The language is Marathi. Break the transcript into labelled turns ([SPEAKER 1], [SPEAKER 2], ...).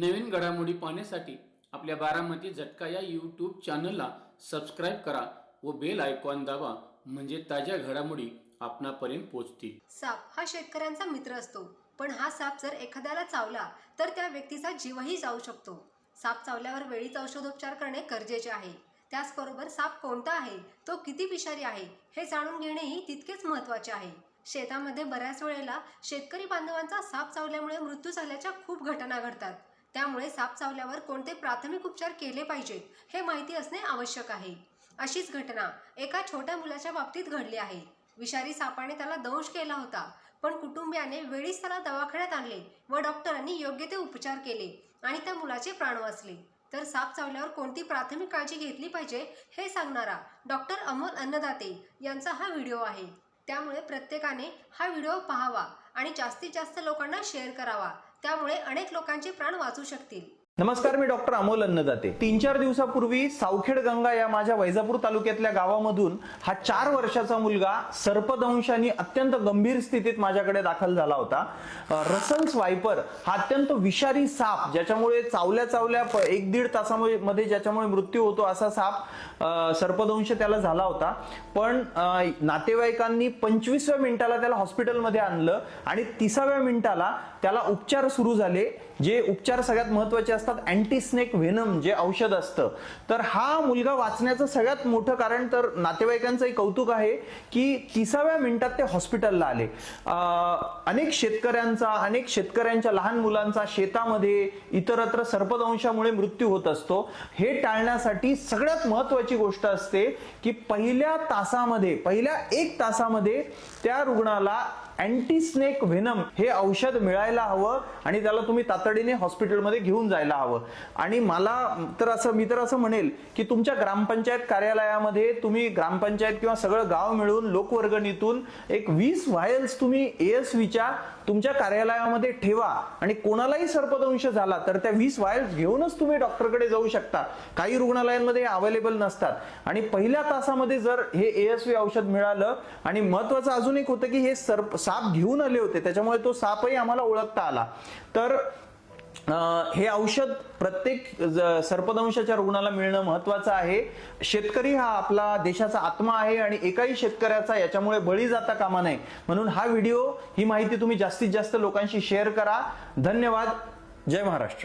[SPEAKER 1] नवीन घडामोडी पाहण्यासाठी आपल्या बारामती झटका या यूट्यूब चॅनलला सबस्क्राईब करा व बेल आयकॉन दाबा म्हणजे ताज्या घडामोडी आपणापर्यंत पोहोचतील.
[SPEAKER 2] साप हा शेतकऱ्यांचा मित्र असतो पण हा साप जर एखाद्याला चावला तर त्या व्यक्तीचा जीवही जाऊ शकतो. साप चावल्यावर वेळीच औषधोपचार करणे गरजेचे आहे. त्याचबरोबर साप कोणता आहे तो किती विषारी आहे हे जाणून घेणेही तितकेच महत्त्वाचे आहे. शेतामध्ये बऱ्याच वेळेला शेतकरी बांधवांचा साप चावल्यामुळे मृत्यू झाल्याच्या खूप घटना घडतात. त्यामुळे साप चावल्यावर कोणते प्राथमिक उपचार केले पाहिजेत हे माहिती असणे आवश्यक आहे. अशीच घटना एका छोट्या मुलाच्या बाबतीत घडली आहे. विषारी सापाने त्याला दंश केला होता पण कुटुंबियाने वेळीच त्याला दवाखान्यात आणले व डॉक्टरांनी योग्य ते उपचार केले आणि त्या मुलाचे प्राण वाचले. तर साप चावल्यावर कोणती प्राथमिक काळजी घेतली पाहिजे हे सांगणारा डॉक्टर अमोल अन्नदाते यांचा हा व्हिडिओ आहे. त्यामुळे प्रत्येकाने हा व्हिडिओ पाहावा. आणि जास्तीत जास्त लोकांना शेअर करावा. त्यामुळे अनेक लोकांचे प्राण वाचू शकतील.
[SPEAKER 3] नमस्कार मी डॉक्टर अमोल अन्नदाते. तीन चार दिवसापूर्वी सावखेड गंगा या माझ्या वैजापूर तालुक्यातल्या गावामधून हा चार वर्षाचा मुलगा सर्पदंशाने अत्यंत गंभीर स्थितीत माझ्याकडे दाखल झाला होता. रसन्स वायपर हा अत्यंत विषारी साप ज्याच्यामुळे चावल्या चावल्या प- एक दीड तासामध्ये ज्याच्यामुळे मृत्यू होतो असा साप सर्पदंश त्याला झाला होता. पण नातेवाईकांनी पंचवीसव्या मिनिटाला त्याला हॉस्पिटलमध्ये आणलं आणि तिसाव्या मिनिटाला त्याला उपचार सुरू झाले जे उपचार सगळ्यात महत्त्वाचे असतात. अँटी स्नेक व्हेनम जे औषध असतं. तर हा मुलगा वाचण्याचं सगळ्यात मोठं कारण तर नातेवाईकांचंही कौतुक आहे की तिसाव्या मिनिटात ते हॉस्पिटलला आले. अनेक शेतकऱ्यांचा अनेक शेतकऱ्यांच्या लहान मुलांचा शेतामध्ये इतरत्र सर्पदंशामुळे मृत्यू होत असतो. हे टाळण्यासाठी सगळ्यात महत्वाची गोष्ट असते की पहिल्या तासामध्ये पहिल्या एक तासामध्ये त्या रुग्णाला अँटी स्नेक व्हेनम हे औषध मिळायला हवं आणि त्याला तुम्ही तातडीने हॉस्पिटलमध्ये घेऊन जायला हवं. आणि मला तर असं मी तर असं म्हणेल की तुमच्या ग्रामपंचायत कार्यालयामध्ये तुम्ही ग्रामपंचायत किंवा सगळं गाव मिळून लोकवर्गणीतून एक वीस व्हायल्स तुम्ही एएसवीच्या तुमच्या कार्यालयामध्ये ठेवा आणि कोणालाही सर्पदंश झाला तर त्या वीस व्हायल्स घेऊनच तुम्ही डॉक्टरकडे जाऊ शकता. काही रुग्णालयांमध्ये अवेलेबल नसतात. आणि पहिल्या तासामध्ये जर हे एएसवी औषध मिळालं आणि महत्वाचं अजून एक होतं की हे सर्प साप घेऊन आले होते त्याच्यामुळे तो सापही आम्हाला ओळखता आला. तर हे औषध प्रत्येक ज- सर्पदंशाच्या रुग्णाला मिळणं महत्वाचं आहे. शेतकरी हा आपला देशाचा आत्मा आहे आणि एकाही शेतकऱ्याचा याच्यामुळे बळी जाता कामा नये. म्हणून हा व्हिडिओ ही माहिती तुम्ही जास्तीत जास्त लोकांशी शेअर करा. धन्यवाद. जय महाराष्ट्र.